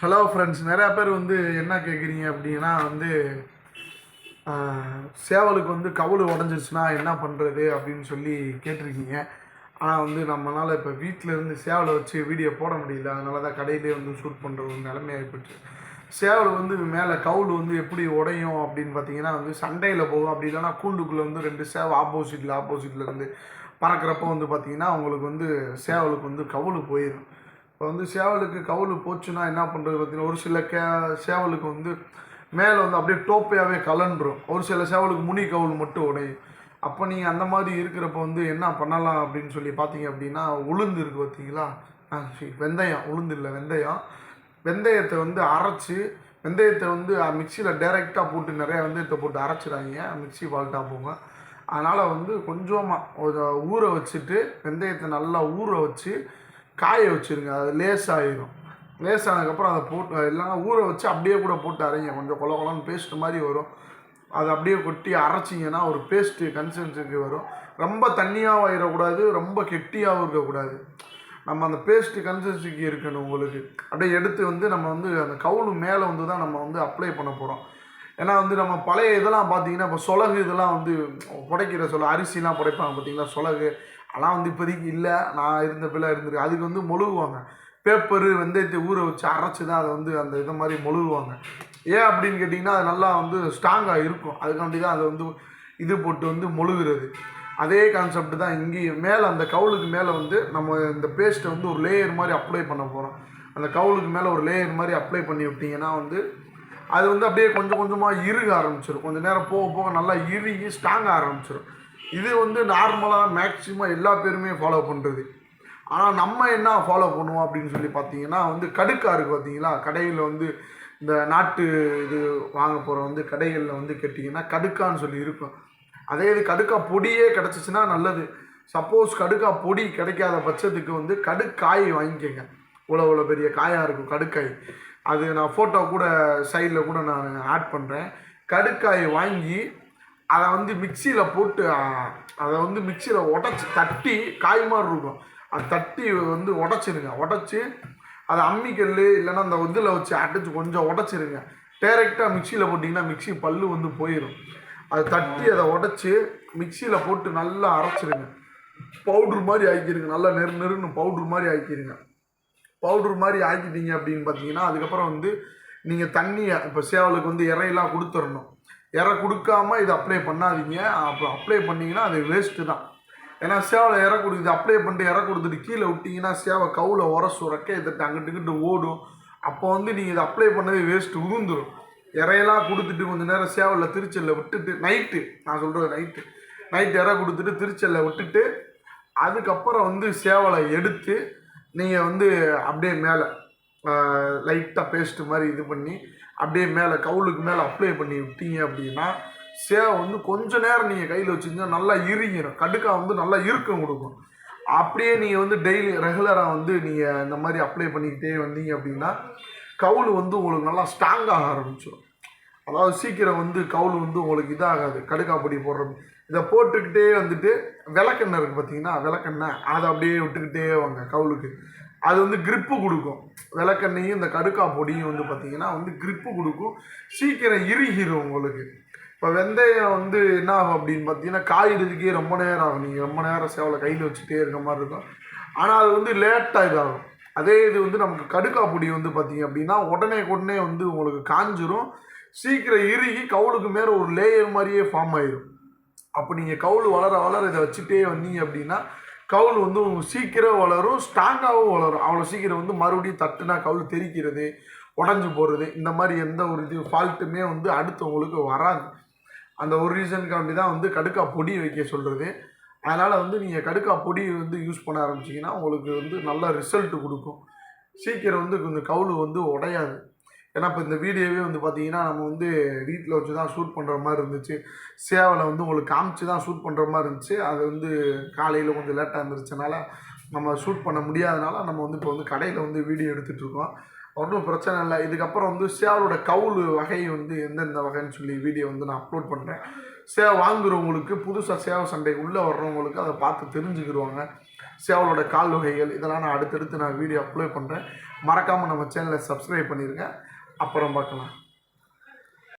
Hello friends நிறையா பேர் வந்து என்ன கேட்குறீங்க அப்படின்னா வந்து சேவலுக்கு வந்து கவுளு உடஞ்சிருச்சுன்னா என்ன பண்ணுறது அப்படின்னு சொல்லி கேட்டிருக்கீங்க. ஆனால் வந்து நம்மளால் இப்போ வீட்டில் இருந்து சேவலை வச்சு வீடியோ போட முடியல. அதனால தான் கடையிலே வந்து ஷூட் பண்ணுற ஒரு நிலைமை ஆகிப்போச்சு சேவல் வந்து மேலே கவுல் வந்து எப்படி உடையும் அப்படின்னு பார்த்தீங்கன்னா வந்து சண்டையில் போகும். அப்படி இல்லைன்னா கூண்டுக்குள்ளே வந்து ரெண்டு சேவை ஆப்போசிட்டில் ஆப்போசிட்டில் இருந்து பறக்கிறப்ப வந்து பார்த்தீங்கன்னா அவங்களுக்கு வந்து சேவலுக்கு வந்து கவுல் போயிடும் இப்போ வந்து சேவலுக்கு கவுல் போச்சுன்னா என்ன பண்ணுறது பார்த்தீங்கன்னா ஒரு சில கே சேவலுக்கு வந்து மேலே வந்து அப்படியே டோப்பையாகவே கலண்டுரும் ஒரு சில சேவலுக்கு முனி கவுள் மட்டும் உடையும் அப்போ நீங்கள் அந்த மாதிரி இருக்கிறப்ப வந்து என்ன பண்ணலாம் அப்படின்னு சொல்லி பார்த்தீங்க அப்படின்னா உளுந்து இருக்குது பார்த்தீங்களா ஆ, சரி, வெந்தயம் உளுந்து இல்லை வெந்தயம். வெந்தயத்தை வந்து அரைச்சி வெந்தயத்தை வந்து மிக்சியில் டைரெக்டாக போட்டு நிறைய வெந்தயத்தை போட்டு அரைச்சிடாங்க மிக்ஸி ஃபால்ட்டாக போங்க. அதனால் வந்து கொஞ்சமாக ஒரு ஊற வச்சுட்டு வெந்தயத்தை நல்லா ஊற வச்சு காய வச்சுருங்க அது லேசாகிடும் லேசானதுக்கப்புறம் அதை போட்டு இல்லைன்னா ஊற வச்சு அப்படியே கூட போட்டு அரைங்க. கொஞ்சம் கொல கொலன்னு பேஸ்ட் மாதிரி வரும். அதை அப்படியே கொட்டி அரைச்சிங்கன்னா ஒரு பேஸ்ட்டு கன்சிஸ்டன்சிக்கு வரும். ரொம்ப தண்ணியாகவும் ஆயிடக்கூடாது ரொம்ப கெட்டியாகவும் இருக்கக்கூடாது. நம்ம அந்த பேஸ்ட்டு கன்சிஸ்டன்சிக்கு இருக்கணும் உங்களுக்கு. அப்படியே எடுத்து வந்து நம்ம வந்து அந்த கவுளு மேலே வந்து தான் நம்ம வந்து அப்ளை பண்ண போகிறோம் ஏன்னா வந்து நம்ம பழைய இதெல்லாம் பார்த்தீங்கன்னா இப்போ சொலகு இதெல்லாம் வந்து புடைக்கிற சொல்ல அரிசிலாம் புடைப்பாங்க பார்த்தீங்களா? சொலகு அதெல்லாம் வந்து இப்போதைக்கு இல்லை. நான் இருந்த பிள்ளை இருந்திருக்கு. அதுக்கு வந்து மொழுகுவாங்க. பேப்பரு வெந்தயத்தை ஊற வச்சு அரைச்சி தான் அதை வந்து அந்த இதை மாதிரி மொழுகுவாங்க. ஏன் அப்படின்னு கேட்டிங்கன்னா அது நல்லா வந்து ஸ்ட்ராங்காக இருக்கும். அதுக்காண்டி தான் அதை வந்து இது போட்டு வந்து மொழுகிறது. அதே கான்செப்ட் தான் இங்கேயும். மேலே அந்த கவுளுக்கு மேலே வந்து நம்ம இந்த பேஸ்ட்டை வந்து ஒரு லேயர் மாதிரி அப்ளை பண்ண போகிறோம் அந்த கவுளுக்கு மேலே ஒரு லேயர் மாதிரி அப்ளை பண்ணி விட்டிங்கன்னா வந்து அது வந்து அப்படியே கொஞ்சம் கொஞ்சமாக இறுக ஆரம்பிச்சிடும் கொஞ்சம் நேரம் போக போக நல்லா இறுகி ஸ்ட்ராங் ஆரம்பிச்சிடும் இது வந்து நார்மலாக மேக்சிமம் எல்லா பேருமே ஃபாலோ பண்ணுறது ஆனால் நம்ம என்ன ஃபாலோ பண்ணுவோம் அப்படின்னு சொல்லி பார்த்தீங்கன்னா வந்து கடுக்கா இருக்குது பார்த்தீங்களா? கடையில் வந்து இந்த நாட்டு இது வாங்க போகிற வந்து கடைகளில் வந்து கேட்டிங்கன்னா கடுக்கான்னு சொல்லி இருக்கும். அதே இது கடுக்கா பொடியே கிடச்சிச்சின்னா நல்லது. சப்போஸ் கடுக்கா பொடி கிடைக்காத பட்சத்துக்கு வந்து கடுக்காய் வாங்கிக்கோங்க. இவ்வளோ இவ்வளோ பெரிய காயாக இருக்கும் கடுக்காய். அது நான் ஃபோட்டோ கூட சைடில் கூட நான் ஆட் பண்ணுறேன் கடுக்காய் வாங்கி அதை வந்து மிக்சியில் போட்டு அதை வந்து மிக்சியில் உடச்சி தட்டி காய் மாதிரி இருக்கும். அது தட்டி வந்து உடச்சிருங்க. உடச்சி அதை அம்மிக்கல் இல்லைன்னா அந்த இதில் வச்சு அடைச்சி கொஞ்சம் உடச்சிருங்க. டேரெக்டாக மிக்சியில் போட்டிங்கன்னா மிக்ஸி பல்லு வந்து போயிடும் அதை தட்டி அதை உடச்சி மிக்சியில் போட்டு நல்லா அரைச்சிருங்க. பவுட்ரு மாதிரி ஆக்கிடுங்க நல்லா நெரு நெருன்னு பவுட்ரு மாதிரி ஆக்கிடுங்க பவுட்ரு மாதிரி ஆக்கிட்டீங்க அப்படின்னு பார்த்தீங்கன்னா அதுக்கப்புறம் வந்து நீங்கள் தண்ணியை இப்போ சேவலுக்கு வந்து இறையெல்லாம் கொடுத்துடணும். இறை கொடுக்காம இதை அப்ளை பண்ணாதீங்க. அப்புறம் அப்ளை பண்ணிங்கன்னா அது வேஸ்ட்டு தான். ஏன்னா சேவலை இறை கொடு இது அப்ளை பண்ணிட்டு இறை கொடுத்துட்டு கீழே விட்டிங்கன்னா சேவை கவுல உர சுரக்க தட்டு அங்கிட்டுக்கிட்டு ஓடும். அப்போ வந்து நீங்கள் இதை அப்ளை பண்ணவே வேஸ்ட்டு உருந்துடும் இறையெல்லாம் கொடுத்துட்டு கொஞ்சம் நேரம் சேவலில் திருச்சலில் விட்டுட்டு நைட்டு நான் சொல்கிறது நைட்டு நைட்டு இறை கொடுத்துட்டு திருச்சலில் விட்டுட்டு அதுக்கப்புறம் வந்து சேவலை எடுத்து நீங்கள் வந்து அப்படியே மேலே லைட்டாக பேஸ்ட்டு மாதிரி இது பண்ணி அப்படியே மேலே கவுளுக்கு மேலே அப்ளை பண்ணி விட்டீங்க அப்படின்னா சேவை வந்து கொஞ்ச நேரம் நீங்கள் கையில் வச்சுருந்தா நல்லா இறுங்கிடும் கடுக்கா வந்து நல்லா இறுக்கம் கொடுக்கும். அப்படியே நீங்கள் வந்து டெய்லி ரெகுலராக வந்து நீங்கள் இந்த மாதிரி அப்ளை பண்ணிக்கிட்டே வந்தீங்க அப்படின்னா கவுள் வந்து உங்களுக்கு நல்லா ஸ்ட்ராங்காக ஆரம்பிச்சிடும் அதாவது சீக்கிரம் வந்து கவுள் வந்து உங்களுக்கு இதாகாது. கடுக்கா பொடி போடுறது இதை போட்டுக்கிட்டே வந்துட்டு விளக்கெண்ணெய் இருக்குது பார்த்தீங்கன்னா விளக்கெண்ணெய். அதை அப்படியே விட்டுக்கிட்டே வாங்க கவுளுக்கு அது வந்து கிரிப்பு கொடுக்கும். விளக்கெண்ணையும் இந்த கடுக்கா பொடியும் வந்து பார்த்தீங்கன்னா வந்து கிரிப்பு கொடுக்கும். சீக்கிரம் இறுகிடும் உங்களுக்கு. இப்போ வெந்தயம் வந்து என்ன ஆகும் அப்படின்னு பார்த்தீங்கன்னா காயிறதுக்கே ரொம்ப நேரம் ஆகும். நீங்கள் ரொம்ப நேரம் சேவலை கையில் வச்சுட்டே இருக்க மாதிரி இருக்கும். ஆனால் அது வந்து லேட்டாக இதாகும். அதே இது வந்து நமக்கு கடுக்கா பொடி வந்து பார்த்தீங்க அப்படின்னா உடனே உடனே வந்து உங்களுக்கு காஞ்சிரும். சீக்கிரம் இறுகி கவுளுக்கு மேலே ஒரு லேயர் மாதிரியே ஃபார்ம் ஆயிடும் அப்போ நீங்கள் கவுள் வளர வளர இதை வச்சுட்டே வந்தீங்க அப்படின்னா கவுள் வந்து உங்களுக்கு சீக்கிரம் வளரும் ஸ்ட்ராங்காகவும் வளரும். அவ்வளோ சீக்கிரம் வந்து மறுபடியும் தட்டுனா கவுள் தெரிக்கிறது உடஞ்சி போகிறது இந்த மாதிரி எந்த ஒரு இது ஃபால்ட்டுமே வந்து அடுத்தவங்களுக்கு வராது. அந்த ஒரு ரீசனுக்காண்டி தான் வந்து கடுக்கா பொடி வைக்க சொல்கிறது அதனால் வந்து நீங்கள் கடுக்கா பொடி வந்து யூஸ் பண்ண ஆரம்பிச்சிங்கன்னா உங்களுக்கு வந்து நல்ல ரிசல்ட் கொடுக்கும். சீக்கிரம் வந்து கொஞ்சம் கவுள் வந்து உடையாது. ஏன்னா இப்போ இந்த வீடியோவே வந்து பார்த்தீங்கன்னா நம்ம வந்து வீட்டில் வச்சு தான் ஷூட் பண்ணுற மாதிரி இருந்துச்சு. சேவலை வந்து உங்களுக்கு காமிச்சு தான் ஷூட் பண்ணுற மாதிரி இருந்துச்சு. அது வந்து காலையில் கொஞ்சம் லேட்டாக இருந்துருச்சனால நம்ம ஷூட் பண்ண முடியாதனால நம்ம வந்து இப்போ வந்து கடையில் வந்து வீடியோ எடுத்துகிட்டு இருக்கோம். ஒன்றும் பிரச்சனை இல்லை. இதுக்கப்புறம் வந்து சேவலோட கவுல் வகை வந்து எந்தெந்த வகைன்னு சொல்லி வீடியோ வந்து நான் அப்லோட் பண்ணுறேன் சேவை வாங்குறவங்களுக்கு புதுசாக சேவை சண்டை உள்ளே வர்றவங்களுக்கு அதை பார்த்து தெரிஞ்சுக்கிடுவாங்க சேவலோட கால் வகைகள் இதெல்லாம் நான் அடுத்தடுத்து நான் வீடியோ அப்லோட் பண்ணுறேன் மறக்காமல் நம்ம சேனலை சப்ஸ்கிரைப் பண்ணிடுங்க அப்புறம் பார்க்கலாம்.